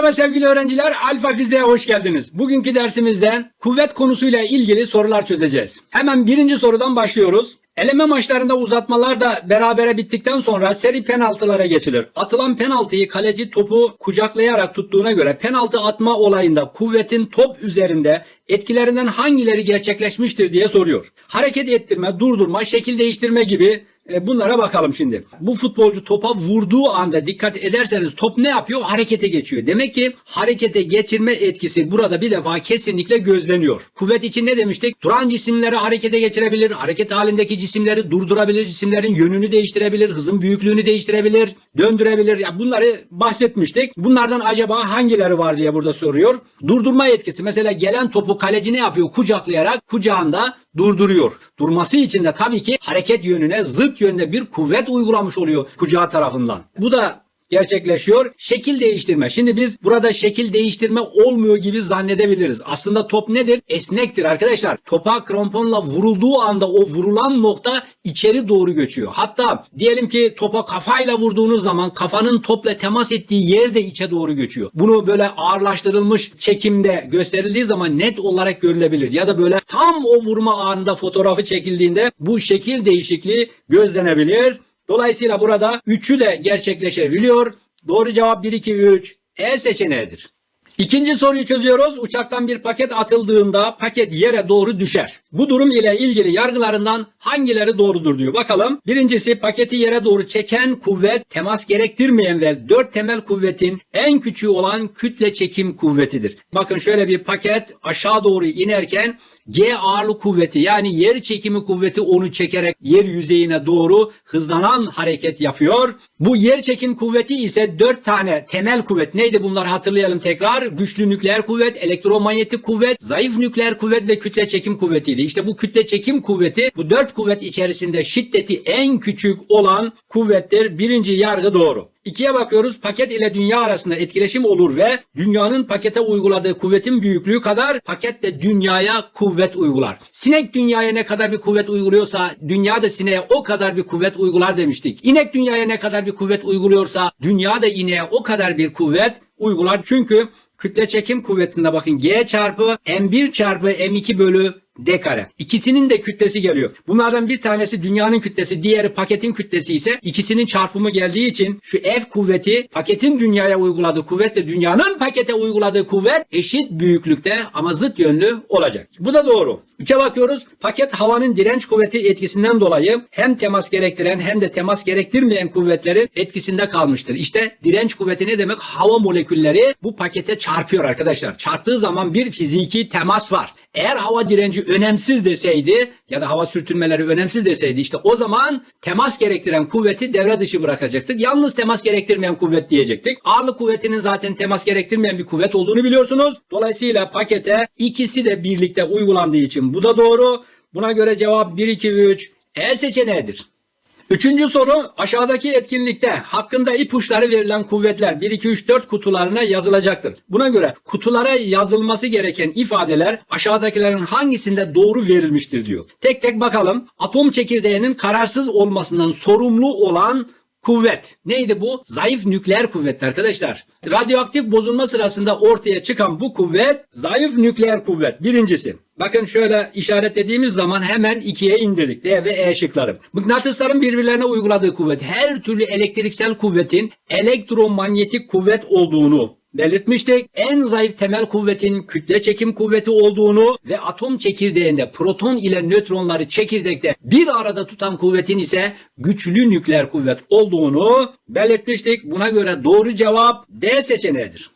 Merhaba sevgili öğrenciler, Alfa Fiziğe hoş geldiniz. Bugünkü dersimizde kuvvet konusuyla ilgili sorular çözeceğiz. Hemen birinci sorudan başlıyoruz. Eleme maçlarında uzatmalar da berabere bittikten sonra seri penaltılara geçilir. Atılan penaltıyı kaleci topu kucaklayarak tuttuğuna göre penaltı atma olayında kuvvetin top üzerinde etkilerinden hangileri gerçekleşmiştir diye soruyor. Hareket ettirme, durdurma, şekil değiştirme gibi e, bunlara bakalım şimdi. Bu futbolcu topa vurduğu anda dikkat ederseniz top ne yapıyor? Harekete geçiyor. Demek ki harekete geçirme etkisi burada bir defa kesinlikle gözleniyor. Kuvvet için ne demiştik? Duran cisimleri harekete geçirebilir. Hareket halindeki cisimleri durdurabilir. Cisimlerin yönünü değiştirebilir. Hızın büyüklüğünü değiştirebilir. Döndürebilir. Ya bunları bahsetmiştik. Bunlardan acaba hangileri var diye burada soruyor. Durdurma etkisi. Mesela gelen topu kaleci ne yapıyor? Kucaklayarak kucağında durduruyor. Durması için de tabii ki hareket yönüne zıt yönde bir kuvvet uygulamış oluyor kucağı tarafından. Bu da gerçekleşiyor. Şekil değiştirme. Şimdi biz burada şekil değiştirme olmuyor gibi zannedebiliriz. Aslında top nedir? Esnektir arkadaşlar. Topa kramponla vurulduğu anda o vurulan nokta içeri doğru göçüyor. Hatta diyelim ki topa kafayla vurduğunuz zaman kafanın topla temas ettiği yer de içe doğru göçüyor. Bunu böyle ağırlaştırılmış çekimde gösterildiği zaman net olarak görülebilir. Ya da böyle tam o vurma anında fotoğrafı çekildiğinde bu şekil değişikliği gözlenebilir. Dolayısıyla burada 3'ü de gerçekleşebiliyor. Doğru cevap 1, 2, 3. E seçeneğidir. İkinci soruyu çözüyoruz. Uçaktan bir paket atıldığında paket yere doğru düşer. Bu durum ile ilgili yargılarından hangileri doğrudur diyor. Bakalım. Birincisi paketi yere doğru çeken kuvvet temas gerektirmeyen ve dört temel kuvvetin en küçüğü olan kütle çekim kuvvetidir. Bakın şöyle bir paket aşağı doğru inerken G ağırlık kuvveti yani yer çekimi kuvveti onu çekerek yer yüzeyine doğru hızlanan hareket yapıyor. Bu yer çekim kuvveti ise dört tane temel kuvvet. Neydi bunlar hatırlayalım tekrar. Güçlü nükleer kuvvet, elektromanyetik kuvvet, zayıf nükleer kuvvet ve kütle çekim kuvvetiydi. İşte bu kütle çekim kuvveti bu dört kuvvet içerisinde şiddeti en küçük olan kuvvettir. Birinci yargı doğru. İkiye bakıyoruz. Paket ile dünya arasında etkileşim olur ve dünyanın pakete uyguladığı kuvvetin büyüklüğü kadar paket de dünyaya kuvvet uygular. Sinek dünyaya ne kadar bir kuvvet uyguluyorsa dünya da sineğe o kadar bir kuvvet uygular demiştik. İnek dünyaya ne kadar bir kuvvet uyguluyorsa dünya da ineğe o kadar bir kuvvet uygular. Çünkü kütle çekim kuvvetinde bakın G çarpı M1 çarpı M2 bölü D kare. İkisinin de kütlesi geliyor. Bunlardan bir tanesi dünyanın kütlesi, diğeri paketin kütlesi ise ikisinin çarpımı geldiği için şu F kuvveti paketin dünyaya uyguladığı kuvvetle dünyanın pakete uyguladığı kuvvet eşit büyüklükte ama zıt yönlü olacak. Bu da doğru. Üçe bakıyoruz. Paket havanın direnç kuvveti etkisinden dolayı hem temas gerektiren hem de temas gerektirmeyen kuvvetlerin etkisinde kalmıştır. İşte direnç kuvveti ne demek? Hava molekülleri bu pakete çarpıyor arkadaşlar. Çarptığı zaman bir fiziki temas var. Eğer hava direnci önemsiz deseydi ya da hava sürtünmeleri önemsiz deseydi işte o zaman temas gerektiren kuvveti devre dışı bırakacaktık. Yalnız temas gerektirmeyen kuvvet diyecektik. Ağırlık kuvvetinin zaten temas gerektirmeyen bir kuvvet olduğunu biliyorsunuz. Dolayısıyla pakete ikisi de birlikte uygulandığı için bu da doğru. Buna göre cevap 1, 2, 3 E seçeneğidir. Üçüncü soru aşağıdaki etkinlikte hakkında ipuçları verilen kuvvetler 1, 2, 3, 4 kutularına yazılacaktır. Buna göre kutulara yazılması gereken ifadeler aşağıdakilerin hangisinde doğru verilmiştir diyor. Tek tek bakalım. Atom çekirdeğinin kararsız olmasından sorumlu olan kuvvet. Neydi bu? Zayıf nükleer kuvvet arkadaşlar. Radyoaktif bozulma sırasında ortaya çıkan bu kuvvet zayıf nükleer kuvvet. Birincisi. Bakın şöyle işaretlediğimiz zaman hemen ikiye indirdik. D ve E şıkları. Mıknatısların birbirlerine uyguladığı kuvvet her türlü elektriksel kuvvetin elektromanyetik kuvvet olduğunu belirtmiştik. En zayıf temel kuvvetin kütle çekim kuvveti olduğunu ve atom çekirdeğinde proton ile nötronları çekirdekte bir arada tutan kuvvetin ise güçlü nükleer kuvvet olduğunu belirtmiştik. Buna göre doğru cevap D seçeneğidir.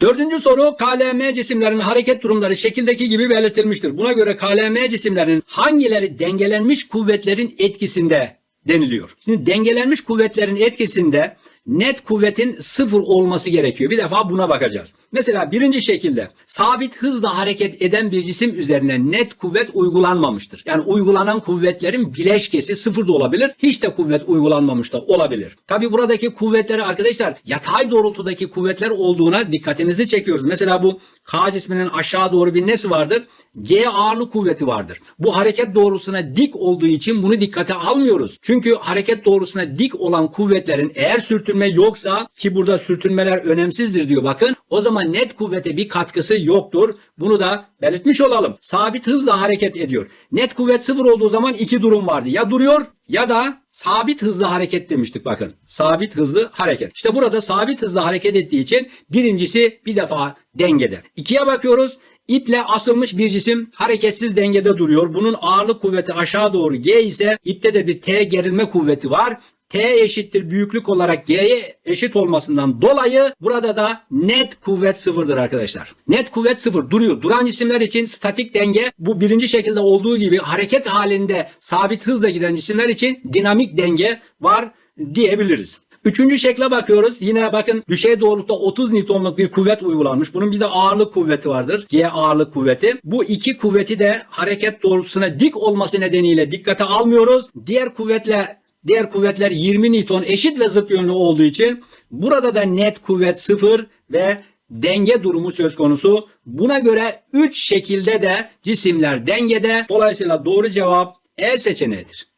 Dördüncü soru KLM cisimlerin hareket durumları şekildeki gibi belirtilmiştir. Buna göre KLM cisimlerin hangileri dengelenmiş kuvvetlerin etkisinde deniliyor. Şimdi dengelenmiş kuvvetlerin etkisinde net kuvvetin sıfır olması gerekiyor. Bir defa buna bakacağız. Mesela birinci şekilde sabit hızla hareket eden bir cisim üzerine net kuvvet uygulanmamıştır. Yani uygulanan kuvvetlerin bileşkesi sıfır da olabilir. Hiç de kuvvet uygulanmamış da olabilir. Tabi buradaki kuvvetleri arkadaşlar yatay doğrultudaki kuvvetler olduğuna dikkatinizi çekiyoruz. Mesela bu K cisminin aşağı doğru bir nesi vardır? G ağırlık kuvveti vardır. Bu hareket doğrultusuna dik olduğu için bunu dikkate almıyoruz. Çünkü hareket doğrultusuna dik olan kuvvetlerin eğer sürtünme sürtünme yoksa ki burada sürtünmeler önemsizdir diyor bakın. O zaman net kuvvete bir katkısı yoktur. Bunu da belirtmiş olalım. Sabit hızla hareket ediyor. Net kuvvet sıfır olduğu zaman iki durum vardı. Ya duruyor ya da sabit hızlı hareket demiştik bakın. Sabit hızlı hareket. İşte burada sabit hızlı hareket ettiği için birincisi bir defa dengede. İkiye bakıyoruz. İple asılmış bir cisim hareketsiz dengede duruyor. Bunun ağırlık kuvveti aşağı doğru G ise ipte de bir T gerilme kuvveti var. T eşittir büyüklük olarak G'ye eşit olmasından dolayı burada da net kuvvet sıfırdır arkadaşlar. Net kuvvet sıfır duruyor. Duran cisimler için statik denge bu birinci şekilde olduğu gibi hareket halinde sabit hızla giden cisimler için dinamik denge var diyebiliriz. Üçüncü şekle bakıyoruz. Yine bakın düşey doğrultuda 30 Newton'luk bir kuvvet uygulanmış. Bunun bir de ağırlık kuvveti vardır. G ağırlık kuvveti. Bu iki kuvveti de hareket doğrultusuna dik olması nedeniyle dikkate almıyoruz. Diğer kuvvetle Diğer kuvvetler 20 Newton eşit ve zıt yönlü olduğu için burada da net kuvvet sıfır ve denge durumu söz konusu. Buna göre 3 şekilde de cisimler dengede. Dolayısıyla doğru cevap E seçeneğidir.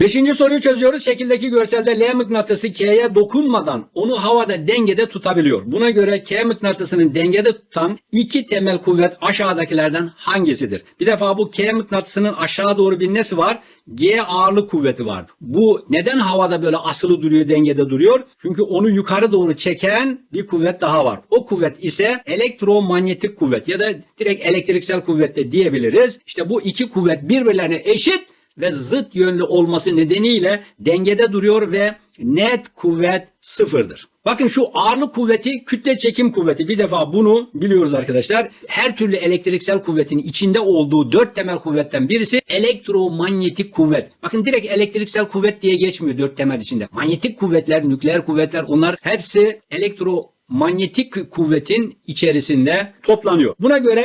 Beşinci soruyu çözüyoruz. Şekildeki görselde L mıknatısı K'ye dokunmadan onu havada dengede tutabiliyor. Buna göre K mıknatısının dengede tutan iki temel kuvvet aşağıdakilerden hangisidir? Bir defa bu K mıknatısının aşağı doğru bir nesi var? G ağırlık kuvveti var. Bu neden havada böyle asılı duruyor, dengede duruyor? Çünkü onu yukarı doğru çeken bir kuvvet daha var. O kuvvet ise elektromanyetik kuvvet ya da direkt elektriksel kuvvet de diyebiliriz. İşte bu iki kuvvet birbirlerine eşit ve zıt yönlü olması nedeniyle dengede duruyor ve net kuvvet sıfırdır. Bakın şu ağırlık kuvveti kütle çekim kuvveti. Bir defa bunu biliyoruz arkadaşlar. Her türlü elektriksel kuvvetin içinde olduğu dört temel kuvvetten birisi elektromanyetik kuvvet. Bakın direkt elektriksel kuvvet diye geçmiyor dört temel içinde. Manyetik kuvvetler, nükleer kuvvetler onlar hepsi elektromanyetik kuvvetin içerisinde toplanıyor. Buna göre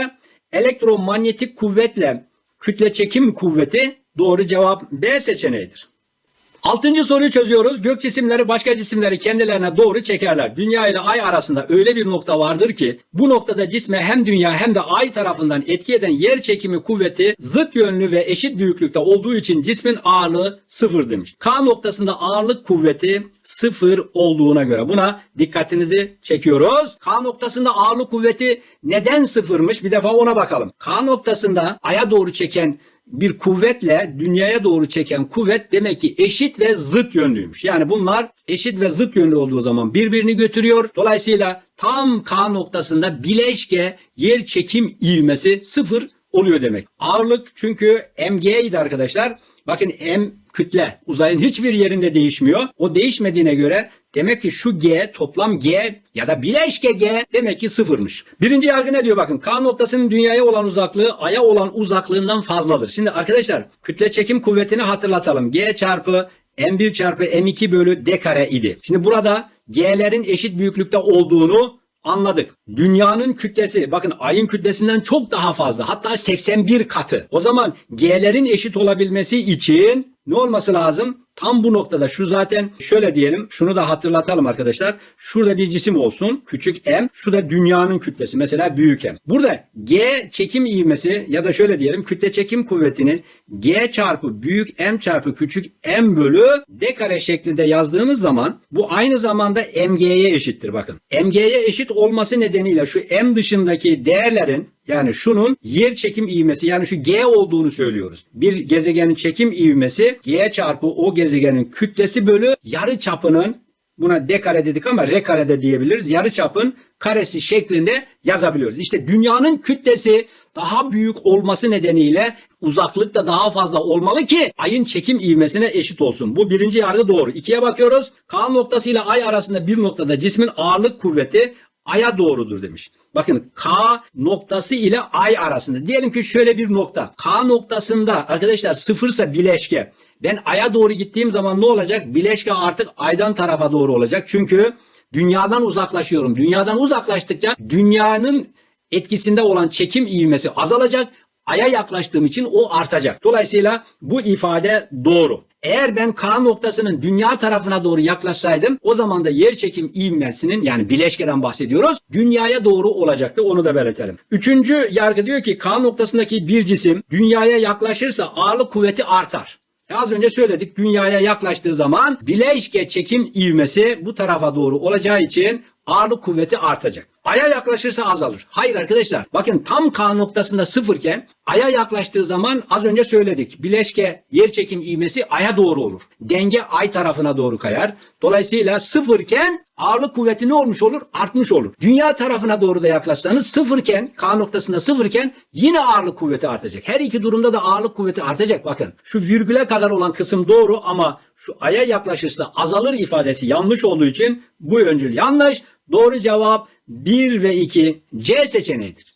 elektromanyetik kuvvetle kütle çekim kuvveti Doğru cevap B seçeneğidir. Altıncı soruyu çözüyoruz. Gök cisimleri başka cisimleri kendilerine doğru çekerler. Dünya ile ay arasında öyle bir nokta vardır ki bu noktada cisme hem dünya hem de ay tarafından etki eden yer çekimi kuvveti zıt yönlü ve eşit büyüklükte olduğu için cismin ağırlığı sıfır demiş. K noktasında ağırlık kuvveti sıfır olduğuna göre buna dikkatinizi çekiyoruz. K noktasında ağırlık kuvveti neden sıfırmış bir defa ona bakalım. K noktasında aya doğru çeken bir kuvvetle dünyaya doğru çeken kuvvet demek ki eşit ve zıt yönlüymüş. Yani bunlar eşit ve zıt yönlü olduğu zaman birbirini götürüyor. Dolayısıyla tam K noktasında bileşke yer çekim ivmesi sıfır oluyor demek. Ağırlık çünkü mg idi arkadaşlar. Bakın m kütle uzayın hiçbir yerinde değişmiyor. O değişmediğine göre demek ki şu g toplam g ya da bileşke g demek ki sıfırmış. Birinci yargı ne diyor bakın. K noktasının dünyaya olan uzaklığı aya olan uzaklığından fazladır. Şimdi arkadaşlar kütle çekim kuvvetini hatırlatalım. G çarpı m1 çarpı m2 bölü d kare idi. Şimdi burada g'lerin eşit büyüklükte olduğunu anladık. Dünyanın kütlesi bakın ayın kütlesinden çok daha fazla hatta 81 katı. O zaman G'lerin eşit olabilmesi için ne olması lazım? Tam bu noktada şu zaten şöyle diyelim şunu da hatırlatalım arkadaşlar. Şurada bir cisim olsun küçük m. Şu da dünyanın kütlesi mesela büyük m. Burada g çekim ivmesi ya da şöyle diyelim kütle çekim kuvvetini g çarpı büyük m çarpı küçük m bölü d kare şeklinde yazdığımız zaman bu aynı zamanda mg'ye eşittir bakın. mg'ye eşit olması nedeniyle şu m dışındaki değerlerin yani şunun yer çekim ivmesi yani şu G olduğunu söylüyoruz. Bir gezegenin çekim ivmesi G çarpı o gezegenin kütlesi bölü yarı çapının buna d kare dedik ama r kare de diyebiliriz. Yarı çapın karesi şeklinde yazabiliyoruz. İşte dünyanın kütlesi daha büyük olması nedeniyle uzaklık da daha fazla olmalı ki ayın çekim ivmesine eşit olsun. Bu birinci yargı doğru. İkiye bakıyoruz. K noktası ile ay arasında bir noktada cismin ağırlık kuvveti aya doğrudur demiş. Bakın K noktası ile ay arasında. Diyelim ki şöyle bir nokta. K noktasında arkadaşlar sıfırsa bileşke. Ben aya doğru gittiğim zaman ne olacak? Bileşke artık aydan tarafa doğru olacak. Çünkü dünyadan uzaklaşıyorum. Dünyadan uzaklaştıkça dünyanın etkisinde olan çekim ivmesi azalacak. Aya yaklaştığım için o artacak. Dolayısıyla bu ifade doğru. Eğer ben K noktasının dünya tarafına doğru yaklaşsaydım o zaman da yer çekim ivmesinin yani bileşkeden bahsediyoruz dünyaya doğru olacaktı onu da belirtelim. Üçüncü yargı diyor ki K noktasındaki bir cisim dünyaya yaklaşırsa ağırlık kuvveti artar. E az önce söyledik dünyaya yaklaştığı zaman bileşke çekim ivmesi bu tarafa doğru olacağı için ağırlık kuvveti artacak. Aya yaklaşırsa azalır. Hayır arkadaşlar bakın tam K noktasında sıfırken Ay'a yaklaştığı zaman az önce söyledik. Bileşke yer çekim ivmesi Ay'a doğru olur. Denge Ay tarafına doğru kayar. Dolayısıyla sıfırken ağırlık kuvveti ne olmuş olur? Artmış olur. Dünya tarafına doğru da yaklaşsanız sıfırken K noktasında sıfırken yine ağırlık kuvveti artacak. Her iki durumda da ağırlık kuvveti artacak. Bakın şu virgüle kadar olan kısım doğru ama şu Ay'a yaklaşırsa azalır ifadesi yanlış olduğu için bu öncül yanlış. Doğru cevap 1 ve 2 C seçeneğidir.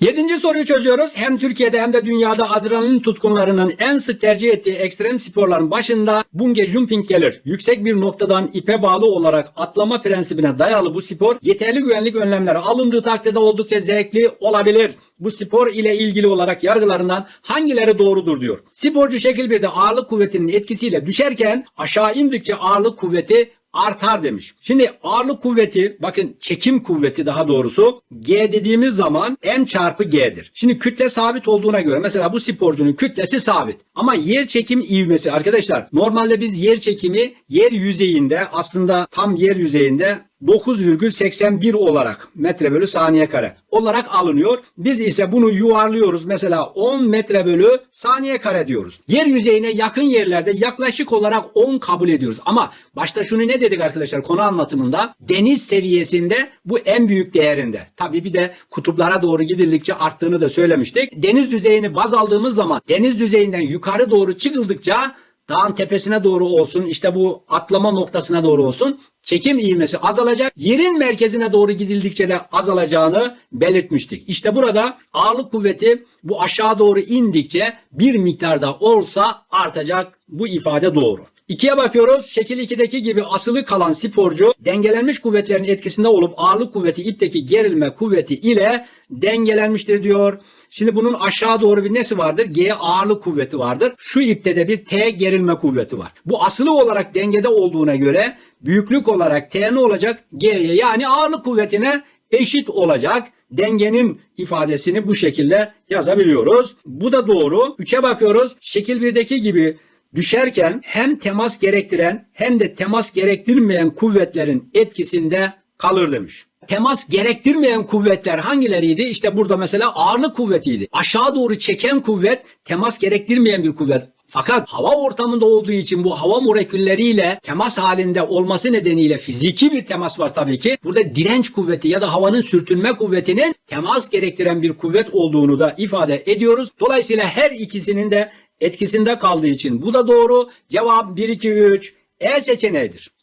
Yedinci soruyu çözüyoruz. Hem Türkiye'de hem de dünyada adrenalin tutkunlarının en sık tercih ettiği ekstrem sporların başında bunge jumping gelir. Yüksek bir noktadan ipe bağlı olarak atlama prensibine dayalı bu spor yeterli güvenlik önlemleri alındığı takdirde oldukça zevkli olabilir. Bu spor ile ilgili olarak yargılarından hangileri doğrudur diyor. Sporcu şekil 1'de ağırlık kuvvetinin etkisiyle düşerken aşağı indikçe ağırlık kuvveti artar demiş. Şimdi ağırlık kuvveti bakın çekim kuvveti daha doğrusu G dediğimiz zaman M çarpı G'dir. Şimdi kütle sabit olduğuna göre mesela bu sporcunun kütlesi sabit. Ama yer çekim ivmesi arkadaşlar normalde biz yer çekimi yer yüzeyinde aslında tam yer yüzeyinde 9,81 olarak metre bölü saniye kare olarak alınıyor. Biz ise bunu yuvarlıyoruz. Mesela 10 metre bölü saniye kare diyoruz. Yer yüzeyine yakın yerlerde yaklaşık olarak 10 kabul ediyoruz. Ama başta şunu ne dedik arkadaşlar konu anlatımında? Deniz seviyesinde bu en büyük değerinde. Tabii bir de kutuplara doğru gidildikçe arttığını da söylemiştik. Deniz düzeyini baz aldığımız zaman deniz düzeyinden yukarı doğru çıkıldıkça dağın tepesine doğru olsun işte bu atlama noktasına doğru olsun çekim ivmesi azalacak. Yerin merkezine doğru gidildikçe de azalacağını belirtmiştik. İşte burada ağırlık kuvveti bu aşağı doğru indikçe bir miktarda olsa artacak. Bu ifade doğru. İkiye bakıyoruz. Şekil 2'deki gibi asılı kalan sporcu dengelenmiş kuvvetlerin etkisinde olup ağırlık kuvveti ipteki gerilme kuvveti ile dengelenmiştir diyor. Şimdi bunun aşağı doğru bir nesi vardır? G ağırlık kuvveti vardır. Şu ipte de bir T gerilme kuvveti var. Bu asılı olarak dengede olduğuna göre büyüklük olarak T ne olacak? G'ye yani ağırlık kuvvetine eşit olacak. Dengenin ifadesini bu şekilde yazabiliyoruz. Bu da doğru. 3'e bakıyoruz. Şekil 1'deki gibi düşerken hem temas gerektiren hem de temas gerektirmeyen kuvvetlerin etkisinde kalır demiş. Temas gerektirmeyen kuvvetler hangileriydi? İşte burada mesela ağırlık kuvvetiydi. Aşağı doğru çeken kuvvet temas gerektirmeyen bir kuvvet. Fakat hava ortamında olduğu için bu hava molekülleriyle temas halinde olması nedeniyle fiziki bir temas var tabii ki. Burada direnç kuvveti ya da havanın sürtünme kuvvetinin temas gerektiren bir kuvvet olduğunu da ifade ediyoruz. Dolayısıyla her ikisinin de etkisinde kaldığı için bu da doğru. Cevap 1 2 3 E seçeneğidir.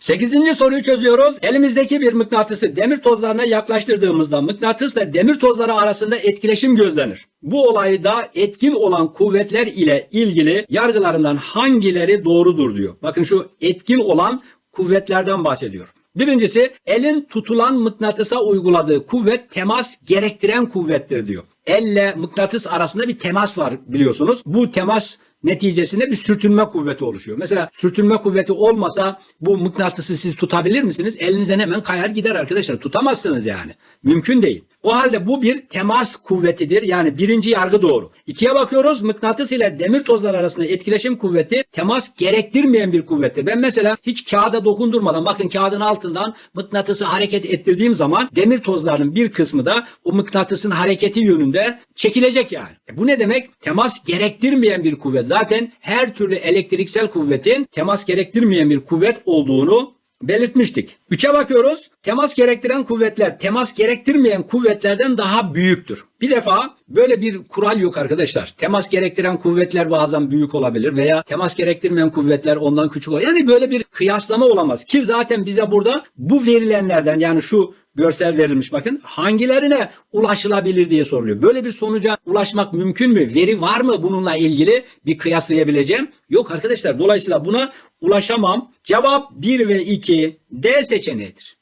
Sekizinci soruyu çözüyoruz. Elimizdeki bir mıknatısı demir tozlarına yaklaştırdığımızda mıknatısla demir tozları arasında etkileşim gözlenir. Bu olayda etkin olan kuvvetler ile ilgili yargılarından hangileri doğrudur diyor. Bakın şu etkin olan kuvvetlerden bahsediyor. Birincisi elin tutulan mıknatısa uyguladığı kuvvet temas gerektiren kuvvettir diyor. Elle mıknatıs arasında bir temas var biliyorsunuz. Bu temas neticesinde bir sürtünme kuvveti oluşuyor. Mesela sürtünme kuvveti olmasa bu mıknatısı siz tutabilir misiniz? Elinizden hemen kayar gider arkadaşlar. Tutamazsınız yani. Mümkün değil. O halde bu bir temas kuvvetidir. Yani birinci yargı doğru. İkiye bakıyoruz. Mıknatıs ile demir tozlar arasında etkileşim kuvveti temas gerektirmeyen bir kuvvettir. Ben mesela hiç kağıda dokundurmadan bakın kağıdın altından mıknatısı hareket ettirdiğim zaman demir tozlarının bir kısmı da o mıknatısın hareketi yönünde çekilecek yani. E bu ne demek? Temas gerektirmeyen bir kuvvet. Zaten her türlü elektriksel kuvvetin temas gerektirmeyen bir kuvvet olduğunu belirtmiştik. Üçe bakıyoruz. Temas gerektiren kuvvetler temas gerektirmeyen kuvvetlerden daha büyüktür. Bir defa böyle bir kural yok arkadaşlar. Temas gerektiren kuvvetler bazen büyük olabilir veya temas gerektirmeyen kuvvetler ondan küçük olabilir. Yani böyle bir kıyaslama olamaz ki zaten bize burada bu verilenlerden yani şu görsel verilmiş bakın hangilerine ulaşılabilir diye soruluyor. Böyle bir sonuca ulaşmak mümkün mü? Veri var mı bununla ilgili bir kıyaslayabileceğim? Yok arkadaşlar dolayısıyla buna ulaşamam. Cevap 1 ve 2 D seçeneğidir.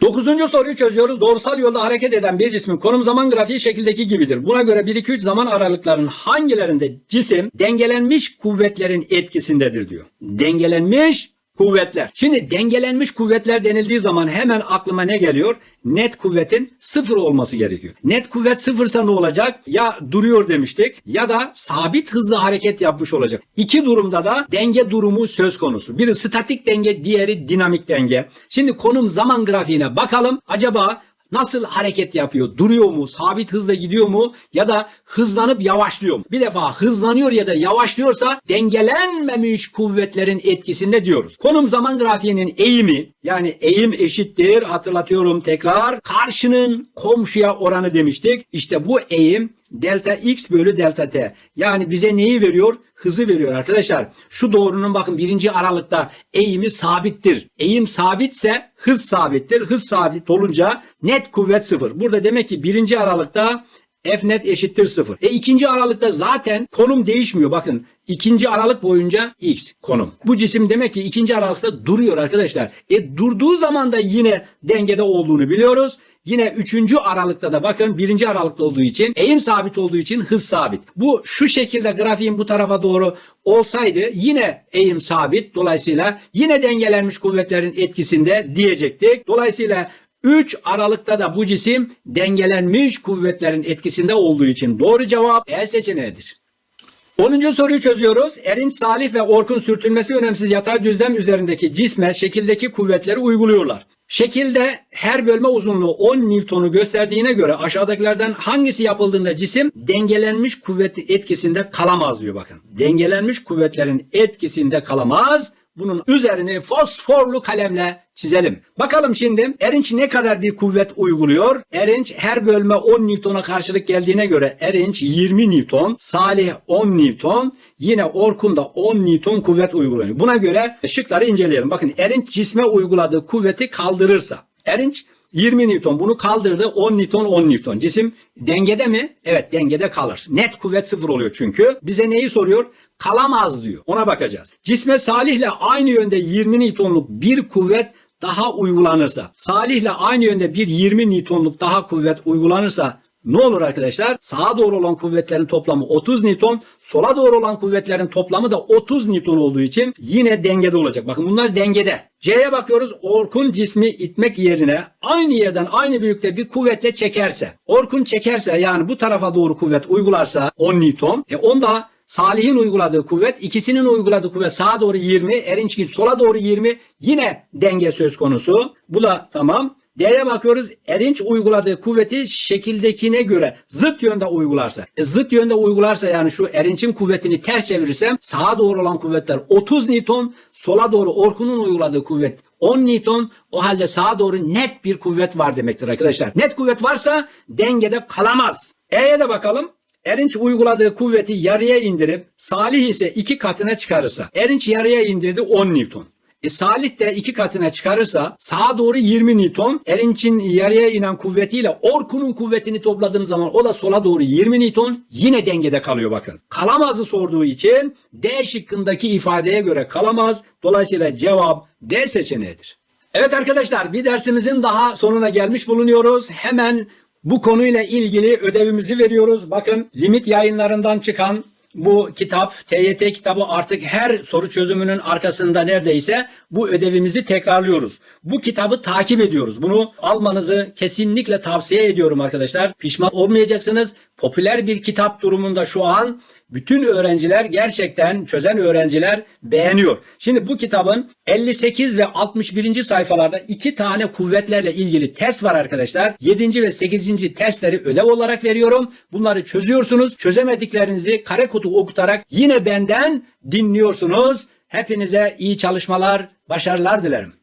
Dokuzuncu soruyu çözüyoruz. Doğrusal yolda hareket eden bir cismin konum zaman grafiği şekildeki gibidir. Buna göre 1-2-3 zaman aralıklarının hangilerinde cisim dengelenmiş kuvvetlerin etkisindedir diyor. Dengelenmiş kuvvetler. Şimdi dengelenmiş kuvvetler denildiği zaman hemen aklıma ne geliyor? Net kuvvetin sıfır olması gerekiyor. Net kuvvet sıfırsa ne olacak? Ya duruyor demiştik ya da sabit hızla hareket yapmış olacak. İki durumda da denge durumu söz konusu. Biri statik denge, diğeri dinamik denge. Şimdi konum zaman grafiğine bakalım. Acaba nasıl hareket yapıyor? Duruyor mu? Sabit hızla gidiyor mu? Ya da hızlanıp yavaşlıyor mu? Bir defa hızlanıyor ya da yavaşlıyorsa dengelenmemiş kuvvetlerin etkisinde diyoruz. Konum zaman grafiğinin eğimi yani eğim eşittir hatırlatıyorum tekrar karşının komşuya oranı demiştik. İşte bu eğim delta x bölü delta t. Yani bize neyi veriyor? Hızı veriyor arkadaşlar. Şu doğrunun bakın birinci aralıkta eğimi sabittir. Eğim sabitse hız sabittir. Hız sabit olunca net kuvvet sıfır. Burada demek ki birinci aralıkta F net eşittir sıfır. E ikinci aralıkta zaten konum değişmiyor. Bakın ikinci aralık boyunca X konum. Bu cisim demek ki ikinci aralıkta duruyor arkadaşlar. E durduğu zaman da yine dengede olduğunu biliyoruz. Yine üçüncü aralıkta da bakın birinci aralıkta olduğu için eğim sabit olduğu için hız sabit. Bu şu şekilde grafiğin bu tarafa doğru olsaydı yine eğim sabit. Dolayısıyla yine dengelenmiş kuvvetlerin etkisinde diyecektik. Dolayısıyla 3 Aralık'ta da bu cisim dengelenmiş kuvvetlerin etkisinde olduğu için doğru cevap E seçeneğidir. 10. soruyu çözüyoruz. Erinç, Salih ve Orkun sürtünmesi önemsiz yatay düzlem üzerindeki cisme şekildeki kuvvetleri uyguluyorlar. Şekilde her bölme uzunluğu 10 Newton'u gösterdiğine göre aşağıdakilerden hangisi yapıldığında cisim dengelenmiş kuvvet etkisinde kalamaz diyor bakın. Dengelenmiş kuvvetlerin etkisinde kalamaz. Bunun üzerini fosforlu kalemle çizelim. Bakalım şimdi Erinç ne kadar bir kuvvet uyguluyor? Erinç her bölme 10 Newton'a karşılık geldiğine göre Erinç 20 Newton, Salih 10 Newton, yine Orkun da 10 Newton kuvvet uyguluyor. Buna göre şıkları inceleyelim. Bakın Erinç cisme uyguladığı kuvveti kaldırırsa. Erinç 20 Newton bunu kaldırdı 10 Newton 10 Newton. Cisim dengede mi? Evet dengede kalır. Net kuvvet sıfır oluyor çünkü. Bize neyi soruyor? Kalamaz diyor. Ona bakacağız. Cisme Salih'le aynı yönde 20 Newton'luk bir kuvvet daha uygulanırsa, Salih'le aynı yönde bir 20 Newton'luk daha kuvvet uygulanırsa ne olur arkadaşlar? Sağa doğru olan kuvvetlerin toplamı 30 Newton, sola doğru olan kuvvetlerin toplamı da 30 Newton olduğu için yine dengede olacak. Bakın bunlar dengede. C'ye bakıyoruz. Orkun cismi itmek yerine aynı yerden aynı büyükte bir kuvvetle çekerse. Orkun çekerse yani bu tarafa doğru kuvvet uygularsa 10 Newton. E onda Salih'in uyguladığı kuvvet, ikisinin uyguladığı kuvvet sağa doğru 20, Erinç'in sola doğru 20. Yine denge söz konusu. Bu da tamam. D'ye bakıyoruz. Erinç uyguladığı kuvveti şekildekine göre zıt yönde uygularsa. E, zıt yönde uygularsa yani şu Erinç'in kuvvetini ters çevirirsem sağa doğru olan kuvvetler 30 Newton, sola doğru Orkun'un uyguladığı kuvvet 10 Newton. O halde sağa doğru net bir kuvvet var demektir arkadaşlar. Net kuvvet varsa dengede kalamaz. E'ye de bakalım. Erinç uyguladığı kuvveti yarıya indirip Salih ise iki katına çıkarırsa. Erinç yarıya indirdi 10 Newton. E Salih de iki katına çıkarırsa sağa doğru 20 Newton. Erinç'in yarıya inen kuvvetiyle Orkun'un kuvvetini topladığım zaman o da sola doğru 20 Newton. Yine dengede kalıyor bakın. Kalamazı sorduğu için D şıkkındaki ifadeye göre kalamaz. Dolayısıyla cevap D seçeneğidir. Evet arkadaşlar bir dersimizin daha sonuna gelmiş bulunuyoruz. Hemen bu konuyla ilgili ödevimizi veriyoruz. Bakın limit yayınlarından çıkan bu kitap, TYT kitabı artık her soru çözümünün arkasında neredeyse bu ödevimizi tekrarlıyoruz. Bu kitabı takip ediyoruz. Bunu almanızı kesinlikle tavsiye ediyorum arkadaşlar. Pişman olmayacaksınız. Popüler bir kitap durumunda şu an bütün öğrenciler gerçekten çözen öğrenciler beğeniyor. Şimdi bu kitabın 58 ve 61. sayfalarda iki tane kuvvetlerle ilgili test var arkadaşlar. 7. ve 8. testleri ödev olarak veriyorum. Bunları çözüyorsunuz. Çözemediklerinizi kare kodu okutarak yine benden dinliyorsunuz. Hepinize iyi çalışmalar, başarılar dilerim.